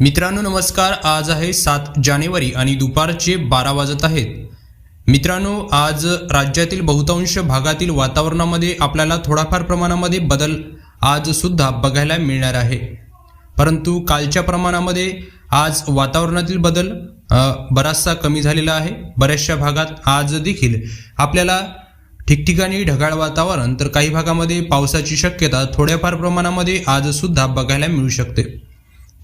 मित्रांनो नमस्कार. आज आहे सात जानेवारी आणि दुपारचे बारा वाजत आहेत. मित्रांनो आज राज्यातील बहुतांश भागातील वातावरणामध्ये आपल्याला थोडाफार प्रमाणामध्ये बदल आज सुद्धा बघायला मिळणार आहे. परंतु कालच्या प्रमाणामध्ये आज वातावरणातील बदल बराचसा कमी झालेला आहे. बऱ्याचशा भागात आज देखील आपल्याला ठिकठिकाणी ढगाळ वातावरण तर काही भागामध्ये पावसाची शक्यता थोड्याफार प्रमाणामध्ये आज सुद्धा बघायला मिळू शकते.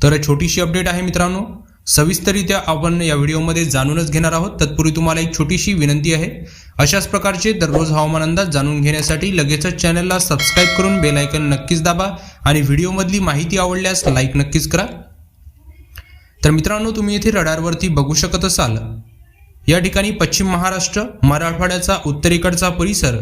तर छोटीशी अपडेट आहे मित्रांनो. सविस्तरित्या आपण या व्हिडिओमध्ये जाणूनच घेणार आहोत. तत्पूर्वी तुम्हाला एक छोटीशी विनंती आहे. अशाच प्रकारचे दररोज हवामान अंदाज जाणून घेण्यासाठी लगेचच चॅनलला सबस्क्राईब करून बेलायकन नक्कीच दाबा आणि व्हिडिओमधली माहिती आवडल्यास लाईक नक्कीच करा. तर मित्रांनो तुम्ही येथे रडारवरती बघू शकत असाल. या ठिकाणी पश्चिम महाराष्ट्र मराठवाड्याचा उत्तरेकडचा परिसर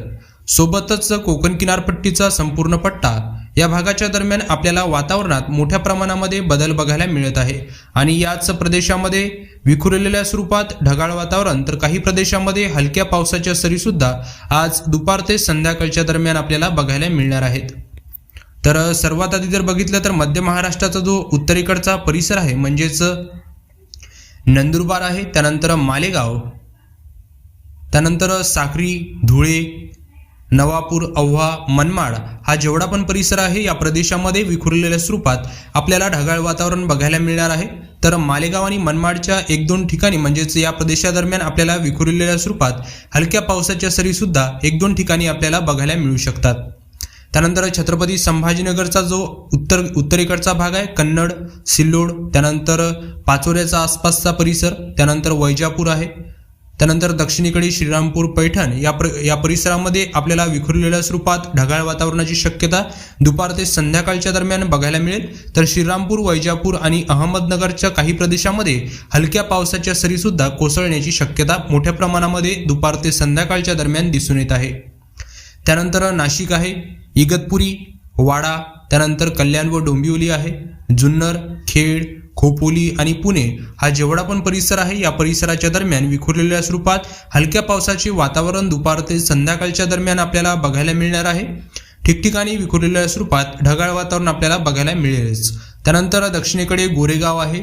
सोबतच कोकण किनारपट्टीचा संपूर्ण पट्टा या भागाच्या दरम्यान आपल्याला वातावरणात मोठ्या प्रमाणामध्ये बदल बघायला मिळत आहे. आणि याच प्रदेशामध्ये विखुरलेल्या स्वरूपात ढगाळ वातावरण तर काही प्रदेशामध्ये हलक्या पावसाच्या सरीसुद्धा आज दुपार ते संध्याकाळच्या दरम्यान आपल्याला बघायला मिळणार आहेत. तर सर्वात आधी जर बघितलं तर मध्य महाराष्ट्राचा जो उत्तरेकडचा परिसर आहे म्हणजेच नंदुरबार आहे त्यानंतर मालेगाव त्यानंतर साक्री धुळे नवापूर अव्हा मनमाड हा जेवढा पण परिसर आहे या प्रदेशामध्ये विखुरलेल्या स्वरूपात आपल्याला ढगाळ वातावरण बघायला मिळणार आहे. तर मालेगाव आणि मनमाडच्या एक दोन ठिकाणी म्हणजेच या प्रदेशादरम्यान आपल्याला विखुरलेल्या स्वरूपात हलक्या पावसाच्या सरीसुद्धा एक दोन ठिकाणी आपल्याला बघायला मिळू शकतात. त्यानंतर छत्रपती संभाजीनगरचा जो उत्तर उत्तरेकडचा भाग आहे कन्नड सिल्लोड त्यानंतर पाचोऱ्याचा आसपासचा परिसर त्यानंतर वैजापूर आहे. त्यानंतर दक्षिणेकडे श्रीरामपूर पैठण या प्र या परिसरामध्ये आपल्याला विखुरलेल्या स्वरूपात ढगाळ वातावरणाची शक्यता दुपार ते संध्याकाळच्या दरम्यान बघायला मिळेल. तर श्रीरामपूर वैजापूर आणि अहमदनगरच्या काही प्रदेशामध्ये हलक्या पावसाच्या सरीसुद्धा कोसळण्याची शक्यता मोठ्या प्रमाणामध्ये दुपार ते संध्याकाळच्या दरम्यान दिसून येत आहे. त्यानंतर नाशिक आहे इगतपुरी वाडा त्यानंतर कल्याण व डोंबिवली आहे जुन्नर खेड खोपोली आणि पुणे हा जेवढा पण परिसर आहे या परिसराच्या दरम्यान विखुरलेल्या स्वरूपात हलक्या पावसाचे वातावरण दुपार ते संध्याकाळच्या दरम्यान आपल्याला बघायला मिळणार आहे. ठिकठिकाणी विखुरलेल्या स्वरूपात ढगाळ वातावरण आपल्याला बघायला मिळेलच. त्यानंतर दक्षिणेकडे गोरेगाव आहे.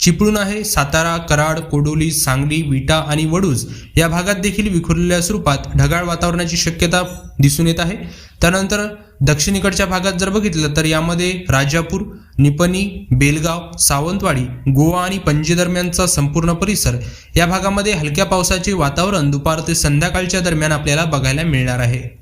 चिपळूण आहे सातारा कराड कोडोली सांगली विटा आणि वडूज या भागात देखील विखुरलेल्या स्वरूपात ढगाळ वातावरणाची शक्यता दिसून येत आहे. त्यानंतर दक्षिणेकडच्या भागात जर बघितलं तर यामध्ये राजापूर निपणी बेलगाव सावंतवाडी गोवा आणि पणजी दरम्यानचा संपूर्ण परिसर या भागामध्ये हलक्या पावसाचे वातावरण दुपार ते संध्याकाळच्या दरम्यान आपल्याला बघायला मिळणार आहे.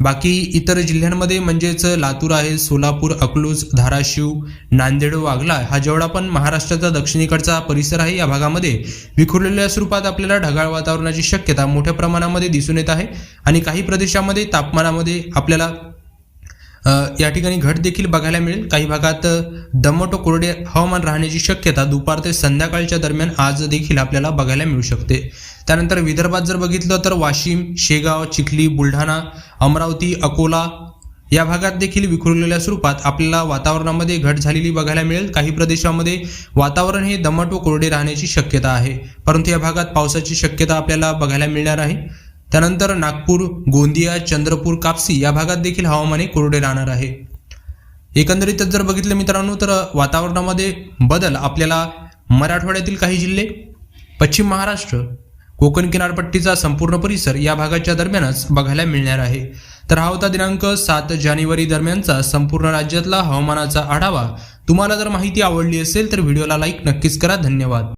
बाकी इतर जिल्ह्यांमध्ये म्हणजेच लातूर आहे सोलापूर अकलूज धाराशिव नांदेड वागला हा जेवढा पण महाराष्ट्राचा दक्षिणेकडचा परिसर आहे या भागामध्ये विखुरलेल्या स्वरूपात आपल्याला ढगाळ वातावरणाची शक्यता मोठ्या प्रमाणामध्ये दिसून येत आहे आणि काही प्रदेशामध्ये तापमानामध्ये आपल्याला या ठिकाणी घट देखील बघायला मिळेल. काही भागात दमट कोरडे हवामान राहण्याची शक्यता दुपार ते संध्याकाळच्या दरम्यान आज देखील आपल्याला बघायला मिळू शकते. त्यानंतर विदर्भात जर बघितलं तर वाशिम शेगाव चिखली बुलढाणा अमरावती अकोला या भागात देखील विखुरलेल्या स्वरूपात आपल्याला वातावरणामध्ये घट झालेली बघायला मिळेल. काही प्रदेशामध्ये वातावरण हे दमट व कोरडे राहण्याची शक्यता आहे. परंतु या भागात पावसाची शक्यता आपल्याला बघायला मिळणार आहे. त्यानंतर नागपूर गोंदिया चंद्रपूर कापसी या भागात देखील हवामान हे कोरडे राहणार आहे. एकंदरीतच जर बघितलं मित्रांनो तर वातावरणामध्ये बदल आपल्याला मराठवाड्यातील काही जिल्हे पश्चिम महाराष्ट्र कोकण किनारपट्टीचा संपूर्ण परिसर या भागाच्या दरम्यानच बघायला मिळणार आहे. तर हा होता दिनांक सात जानेवारी दरम्यानचा संपूर्ण राज्यातला हवामानाचा आढावा. तुम्हाला जर माहिती आवडली असेल तर व्हिडिओला लाईक नक्कीच करा. धन्यवाद.